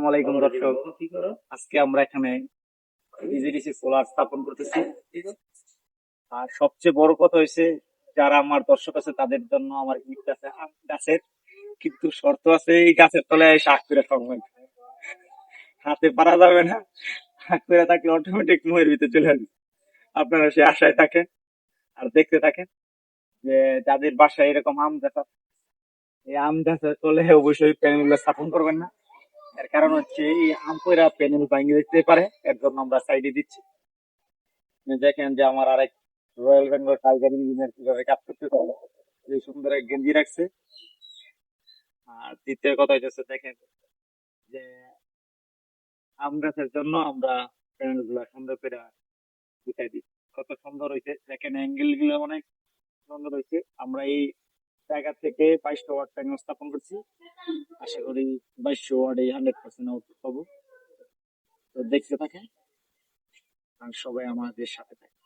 আসসালামাইকুম দর্শক। আজকে আমরা এখানে ইজিডিসি সোলার স্থাপন করতেছি। আর সবচেয়ে বড় কথা হয়েছে যারা আমার দর্শক আছে তাদের জন্য আমার গিফট আছে। আম গাছের কিন্তু শর্ত আছে এই গাছের তলায় শাক করে থাকবেন হাতে পারা যাবে না। শাক করে থাকলে অটোমেটিক মুহের ভিতরে চলে আসবে। আপনারা সে আশায় থাকেন আর দেখতে থাকেন যে যাদের বাসায় এরকম আম গাছ এই আম গাছের তলে অবশ্যই প্যানেল স্থাপন করবেন না। এর কারণ হচ্ছে এই আমপয়রা প্যানেল ভাঙিয়ে দিতে পারে, এর জন্য আমরা সাইডে দিচ্ছি। দেখেন যে আমার আরেক রয়্যাল বেঙ্গল টাইগার ইঞ্জিনিয়ার কীভাবে কাজ করতে পারে। এই সুন্দর এক গেঞ্জি রাখছে। আর দ্বিতীয় কথা হচ্ছে দেখেন যে আম গাছের জন্য আমরা প্যানেলগুলা সুন্দর করে গুছাই দিই কত সুন্দর হয়েছে দেখেন অ্যাঙ্গেলগুলো অনেক সুন্দর হয়েছে আমরা এই জায়গা থেকে বাইশটা ওয়ার্ড প্যানেল স্থাপন করছি। আশা করি বাইশশো ওয়ার্ডে হান্ড্রেড পার্সেন্ট আউটপুট পাবো। তো দেখতে থাকে আর সবাই আমাদের সাথে থাকে